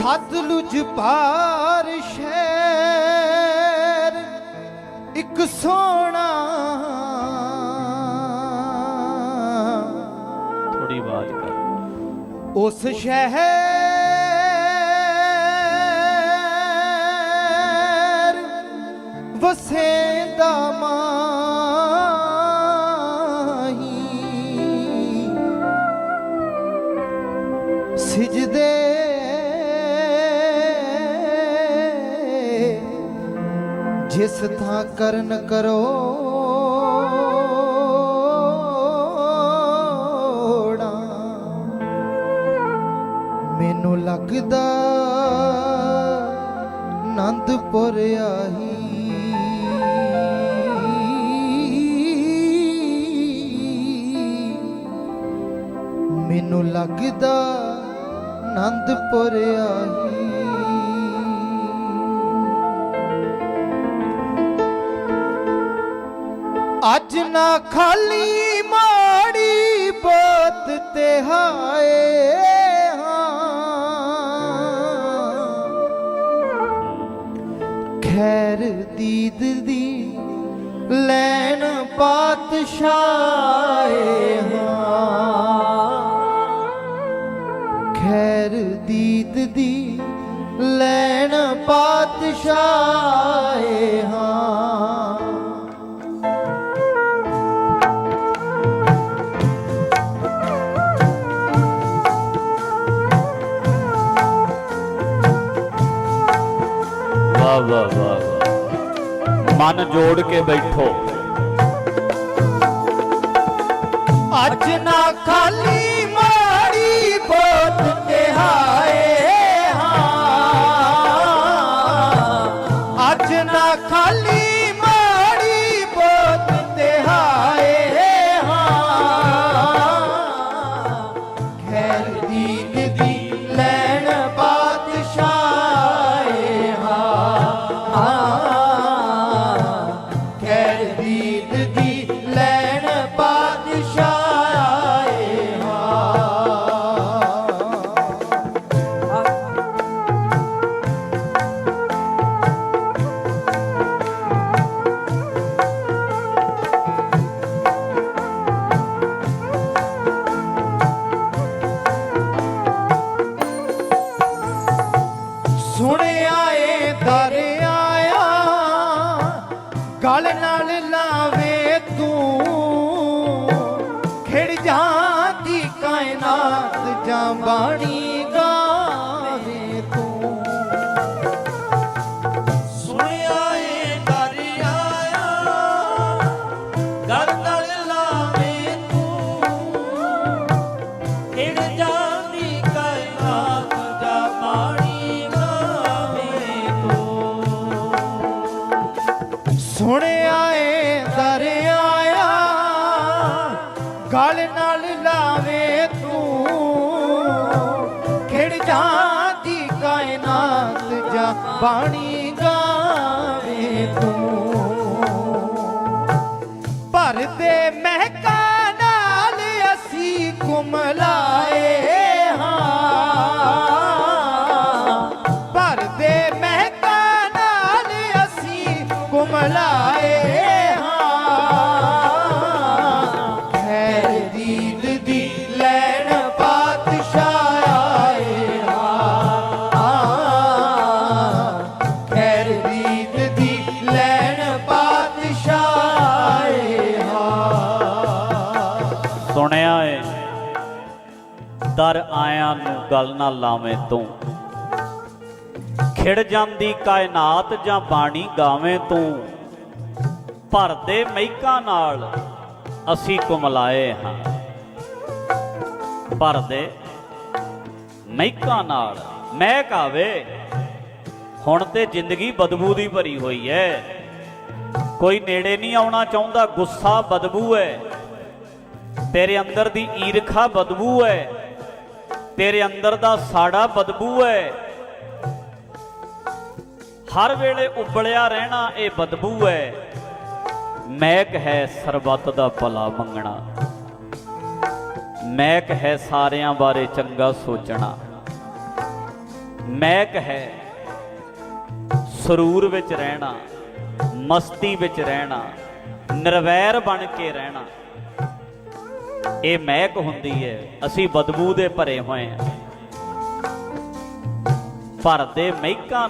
ਸਤਲੁਜ ਪਾਰ ਸ਼ਹਿਰ ਇੱਕ ਸੋਹਣਾ ਥੋੜੀ ਆਵਾਜ਼ ਕਰ। ਉਸ ਸ਼ਹਿਰ ਵਸੇਂਦਾ ਮਾਹੀ। ਸਿਜਦੇ ਜਿਸ ਥਾਂ ਕਰਨ ਕਰੋੜਾਂ ਮੈਨੂੰ ਲੱਗਦਾ ਆਨੰਦਪੁਰ ਆਹੀ। ਮੈਨੂੰ ਲੱਗਦਾ ਆਨੰਦਪੁਰ ਆਹੀ। ਅੱਜ ਨਾ ਖਾਲੀ ਮਾੜੀ ਬਾਤ ਤੇ ਹਾਏ ਖੈਰ ਦੀਦ ਦੀ ਲੈਣ ਪਾਤਸ਼ਾਹੇ, ਹਾਂ। ਖੈਰ ਦੀਦ ਦੀ ਲੈਣ ਪਾਤਸ਼ਾਹੇ, ਹਾਂ। ਵਾਹ ਵਾਹ ਵਾਹ ਮਨ ਜੋੜ ਕੇ ਬੈਠੋ। ਅੱਜ ਨਾ ਖਾਲੀ ਆਏ ਏ ਦਰ ਗਲ ਨਾਲ ਲਾਵੇ ਤੂੰ। ਖਿੜ ਜਾਂਦੀ ਕਾਇਨਾਤ ਜਾਂ ਬਾਣੀ। ਬਾਣੀ ਗਾਵੇ ਤੂੰ। ਭਰਦੇ ਮਹਿਕਾ ਨਾਲ ਅਸੀਂ ਕੁਮਲਾਏ ਸੁਣਿਆ ਏ। ਦਰ ਆਇਆਂ ਨੂੰ ਗੱਲ ਨਾ ਲਾਵੇਂ ਤੂੰ। ਖਿੜ ਜਾਂਦੀ ਕਾਇਨਾਤ ਜਾਂ ਬਾਣੀ ਗਾਵੇਂ ਤੂੰ। ਭਰਦੇ ਮਹਿਕਾਂ ਨਾਲ ਅਸੀਂ ਕੁਮਲਾਏ ਹਾਂ। ਭਰਦੇ ਮਹਿਕਾਂ ਨਾਲ ਮਹਿਕ ਆਵੇ। ਹੁਣ ਤੇ ਜ਼ਿੰਦਗੀ ਬਦਬੂ ਦੀ ਭਰੀ ਹੋਈ ਐ ਕੋਈ ਨੇੜੇ ਨਹੀਂ ਆਉਣਾ ਚਾਹੁੰਦਾ, ਗੁੱਸਾ ਬਦਬੂ ਹੈ ਤੇਰੇ ਅੰਦਰ ਦੀ ਈਰਖਾ ਬਦਬੂ ਹੈ। ਤੇਰੇ ਅੰਦਰ ਦਾ ਸਾੜਾ ਬਦਬੂ ਹੈ। ਹਰ ਵੇਲੇ ਉਬਲਿਆ ਰਹਿਣਾ ਇਹ ਬਦਬੂ ਹੈ। ਮਹਿਕ ਹੈ ਸਰਬੱਤ ਦਾ ਭਲਾ ਮੰਗਣਾ। ਮਹਿਕ ਹੈ ਸਾਰਿਆਂ ਬਾਰੇ ਚੰਗਾ ਸੋਚਣਾ। ਮਹਿਕ ਹੈ ਸਰੂਰ ਵਿੱਚ ਰਹਿਣਾ, ਮਸਤੀ ਵਿੱਚ ਰਹਿਣਾ, ਨਿਰਵੈਰ ਬਣ ਕੇ ਰਹਿਣਾ। ਇਹ ਮਹਿਕ ਹੁੰਦੀ ਹੈ। ਅਸੀਂ ਬਦਬੂ ਦੇ ਭਰੇ ਹੋਏ ਹਾਂ। ਭਰਦੇ ਮਹਿਕਾਂ